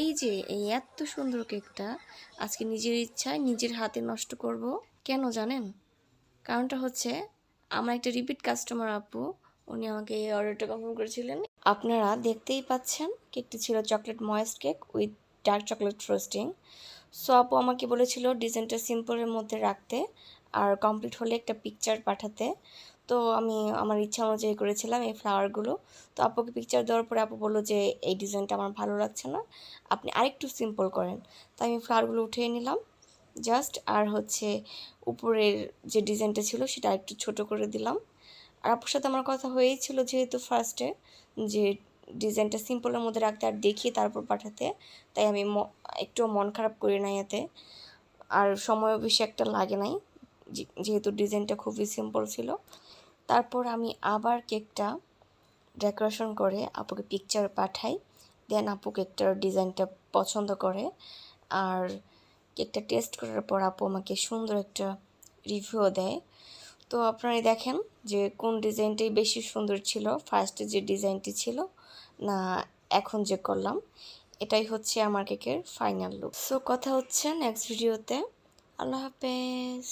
এই যে, এই এত সুন্দর কেকটা আজকে নিজের ইচ্ছায় নিজের হাতে নষ্ট করব, কেন জানেন? কারণটা হচ্ছে, আমার একটা রিপিট কাস্টমার আপু, উনি আমাকে এই অর্ডারটা কনফার্ম করেছিলেন। আপনারা দেখতেই পাচ্ছেন, কেকটি ছিল chocolate moist cake with dark chocolate frosting so আপু আমাকে বলেছিল ডিজাইনটা সিম্পলের মধ্যে রাখতে। আর কমপ্লিট হলে একটা পিকচার পাঠাতে। তো আমি আমার ইচ্ছা অনুযায়ী করেছিলাম এই ফ্লাওয়ারগুলো তো আপুকে পিকচার দেওয়ার পরে আপু বলল যে, এই ডিজাইনটা আমার ভালো লাগছে না। আপনি আরেকটু সিম্পল করেন। তাই আমি ফ্লাওয়ারগুলো উঠিয়ে নিলাম। জাস্ট আর হচ্ছে উপরের যে ডিজাইনটা ছিল সেটা একটু ছোট করে দিলাম। আর আপুর সাথে আমার কথা হয়েই ছিল যেহেতু ফার্স্টে যে ডিজাইনটা সিম্পলের মধ্যে রাখতে আর দেখিয়ে তারপর পাঠাতে। তাই আমি একটু মন খারাপ করি নাই এতে। আর সময়ও বেশি একটা লাগে নাই। যেহেতু ডিজাইনটা খুবই সিম্পল ছিল। তারপর আমি আবার কেকটা ডেকোরেশন করে আপুকে পিকচার পাঠাই। দেন আপু কেকটার ডিজাইনটা পছন্দ করে। আর কেকটা টেস্ট করার পর আপু আমাকে সুন্দর একটা রিভিউ দেয়। তো আপনারা দেখেন যে কোন ডিজাইনটাই বেশি সুন্দর ছিল ফার্স্টে যে ডিজাইনটি ছিল, না এখন যে করলাম, এটাই হচ্ছে আমার কেকের ফাইনাল লুক সো কথা হচ্ছে নেক্সট ভিডিওতে আল্লাহ হাফেজ।